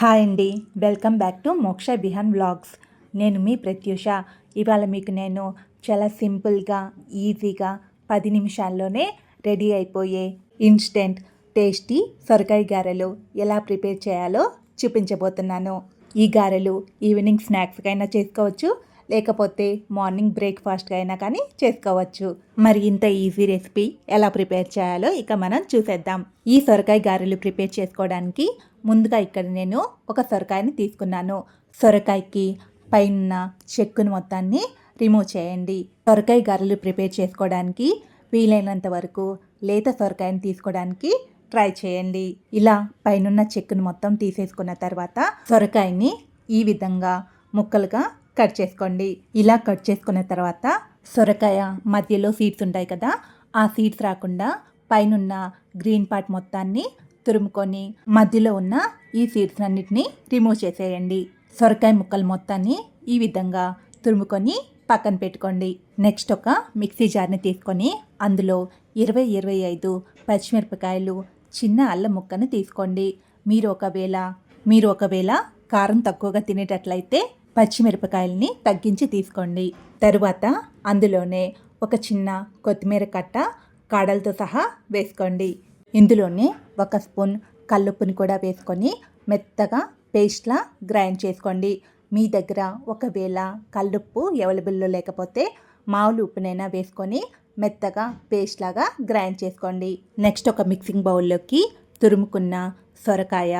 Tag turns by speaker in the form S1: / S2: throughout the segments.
S1: Hi అండి. Welcome back to Moksha Bihan vlogs. నేను మీ ప్రత్యూష. ఇవాళ మీకు నేను చాలా సింపుల్గా ఈజీగా పది నిమిషాల్లోనే రెడీ అయిపోయే ఇన్స్టెంట్ టేస్టీ సొరకాయ గారెలు ఎలా ప్రిపేర్ చేయాలో చూపించబోతున్నాను. ఈ గారెలు ఈవినింగ్ స్నాక్స్కైనా చేసుకోవచ్చు లేకపోతే మార్నింగ్ బ్రేక్ఫాస్ట్గా అయినా కానీ చేసుకోవచ్చు. మరి ఇంత ఈజీ రెసిపీ ఎలా ప్రిపేర్ చేయాలో ఇక మనం చూసేద్దాం. ఈ సొరకాయ గారెలు ప్రిపేర్ చేసుకోవడానికి ముందుగా ఇక్కడ నేను ఒక సొరకాయని తీసుకున్నాను. సొరకాయకి పైన చెక్కును మొత్తాన్ని రిమూవ్ చేయండి. సొరకాయ గారెలు ప్రిపేర్ చేసుకోవడానికి వీలైనంత వరకు లేత సొరకాయని తీసుకోవడానికి ట్రై చేయండి. ఇలా పైనున్న చెక్కును మొత్తం తీసేసుకున్న తర్వాత సొరకాయని ఈ విధంగా ముక్కలుగా కట్ చేసుకోండి. ఇలా కట్ చేసుకున్న తర్వాత సొరకాయ మధ్యలో సీడ్స్ ఉంటాయి కదా ఆ సీడ్స్ రాకుండా పైనున్న గ్రీన్ పార్ట్ మొత్తాన్ని తురుముకొని మధ్యలో ఉన్న ఈ సీడ్స్ అన్నిటిని రిమూవ్ చేసేయండి. సొరకాయ ముక్కలు మొత్తాన్ని ఈ విధంగా తురుముకొని పక్కన పెట్టుకోండి. నెక్స్ట్ ఒక మిక్సీ జార్ని తీసుకొని అందులో ఇరవై ఇరవై ఐదు పచ్చిమిరపకాయలు చిన్న అల్లం ముక్కను తీసుకోండి. మీరు ఒకవేళ మీరు ఒకవేళ కారం తక్కువగా తినేటట్లయితే పచ్చిమిరపకాయలని తగ్గించి తీసుకోండి. తరువాత అందులోనే ఒక చిన్న కొత్తిమీర కట్ట కాడలతో సహా వేసుకోండి. ఇందులోనే ఒక స్పూన్ కల్లుప్పుని కూడా వేసుకొని మెత్తగా పేస్ట్లా గ్రైండ్ చేసుకోండి. మీ దగ్గర ఒకవేళ కల్లుప్పు అవైలబుల్లో లేకపోతే మామూలు ఉప్పునైనా వేసుకొని మెత్తగా పేస్ట్ లాగా గ్రైండ్ చేసుకోండి. నెక్స్ట్ ఒక మిక్సింగ్ బౌల్లోకి తురుముకున్న సొరకాయ.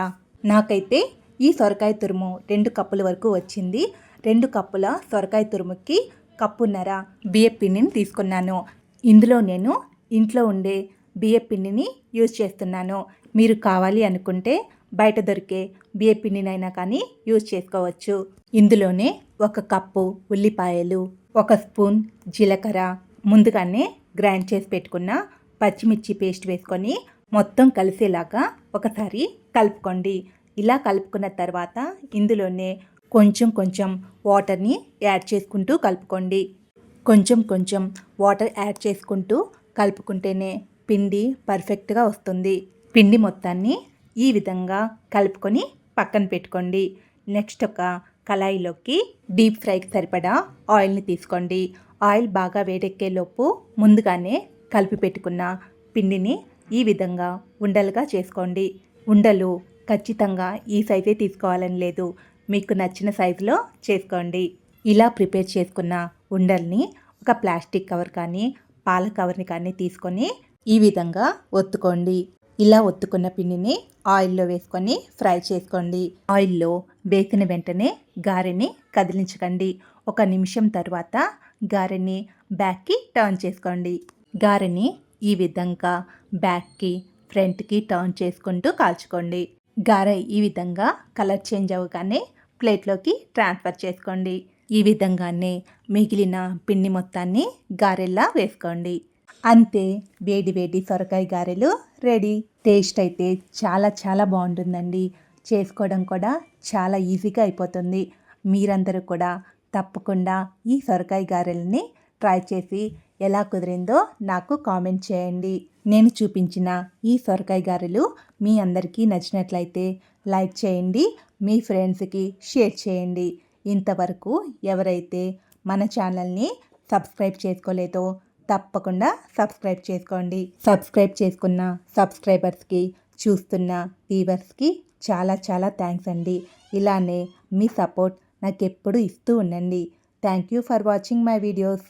S1: నాకైతే ఈ సొరకాయ తురుము రెండు కప్పుల వరకు వచ్చింది. రెండు కప్పుల సొరకాయ తురుముకి కప్పున్నర బియ్య పిండిని తీసుకున్నాను. ఇందులో నేను ఇంట్లో ఉండే బియ్య పిండిని యూజ్ చేస్తున్నాను. మీరు కావాలి అనుకుంటే బయట దొరికే బియ్య పిండినైనా కానీ యూజ్ చేసుకోవచ్చు. ఇందులోనే ఒక కప్పు ఉల్లిపాయలు ఒక స్పూన్ జీలకర్ర ముందుగానే గ్రైండ్ చేసి పెట్టుకున్న పచ్చిమిర్చి పేస్ట్ వేసుకొని మొత్తం కలిసేలాగా ఒకసారి కలుపుకోండి. ఇలా కలుపుకున్న తర్వాత ఇందులోనే కొంచెం కొంచెం వాటర్ని యాడ్ చేసుకుంటూ కలుపుకోండి. కొంచెం కొంచెం వాటర్ యాడ్ చేసుకుంటూ కలుపుకుంటేనే పిండి పర్ఫెక్ట్గా వస్తుంది. పిండి మొత్తాన్ని ఈ విధంగా కలుపుకొని పక్కన పెట్టుకోండి. నెక్స్ట్ ఒక కళాయిలోకి డీప్ ఫ్రైకి సరిపడా ఆయిల్ని తీసుకోండి. ఆయిల్ బాగా వేడెక్కేలోపు ముందుగానే కలిపి పెట్టుకున్న పిండిని ఈ విధంగా ఉండలుగా చేసుకోండి. ఉండలు ఖచ్చితంగా ఈ సైజే తీసుకోవాలని లేదు. మీకు నచ్చిన సైజులో చేసుకోండి. ఇలా ప్రిపేర్ చేసుకున్న ఉండల్ని ఒక ప్లాస్టిక్ కవర్ కానీ పాల కవర్ని కానీ తీసుకొని ఈ విధంగా ఒత్తుకోండి. ఇలా ఒత్తుకున్న పిండిని ఆయిల్లో వేసుకొని ఫ్రై చేసుకోండి. ఆయిల్లో వేసిన వెంటనే గారెని కదిలించకండి. ఒక నిమిషం తర్వాత గారెని బ్యాక్కి టర్న్ చేసుకోండి. గారెని ఈ విధంగా బ్యాక్కి ఫ్రంట్కి టర్న్ చేసుకుంటూ కాల్చుకోండి. గారె ఈ విధంగా కలర్ చేంజ్ అవ్వగానే ప్లేట్లోకి ట్రాన్స్ఫర్ చేసుకోండి. ఈ విధంగానే మిగిలిన పిండి మొత్తాన్ని గారెల్లా వేసుకోండి. అంతే వేడి వేడి సొరకాయ గారెలు రెడీ. టేస్ట్ అయితే చాలా చాలా బాగుంటుందండి. చేసుకోవడం కూడా చాలా ఈజీగా అయిపోతుంది. మీరందరూ కూడా తప్పకుండా ఈ సొరకాయ గారెల్ని ట్రై చేసి ఎలా కుదిరిందో నాకు కామెంట్ చేయండి. నేను చూపించిన ఈ సొరకాయ గారెలు మీ అందరికీ నచ్చినట్లయితే లైక్ చేయండి మీ ఫ్రెండ్స్కి షేర్ చేయండి. ఇంతవరకు ఎవరైతే మన ఛానల్ని సబ్స్క్రైబ్ చేసుకోలేదో తప్పకుండా సబ్స్క్రైబ్ చేసుకోండి. సబ్స్క్రైబ్ చేసుకున్న సబ్స్క్రైబర్స్కి చూస్తున్న వ్యూవర్స్కి చాలా చాలా థ్యాంక్స్ అండి. ఇలానే మీ సపోర్ట్ నాకు ఎప్పుడు ఇస్తూ ఉండండి. Thank you for watching my videos.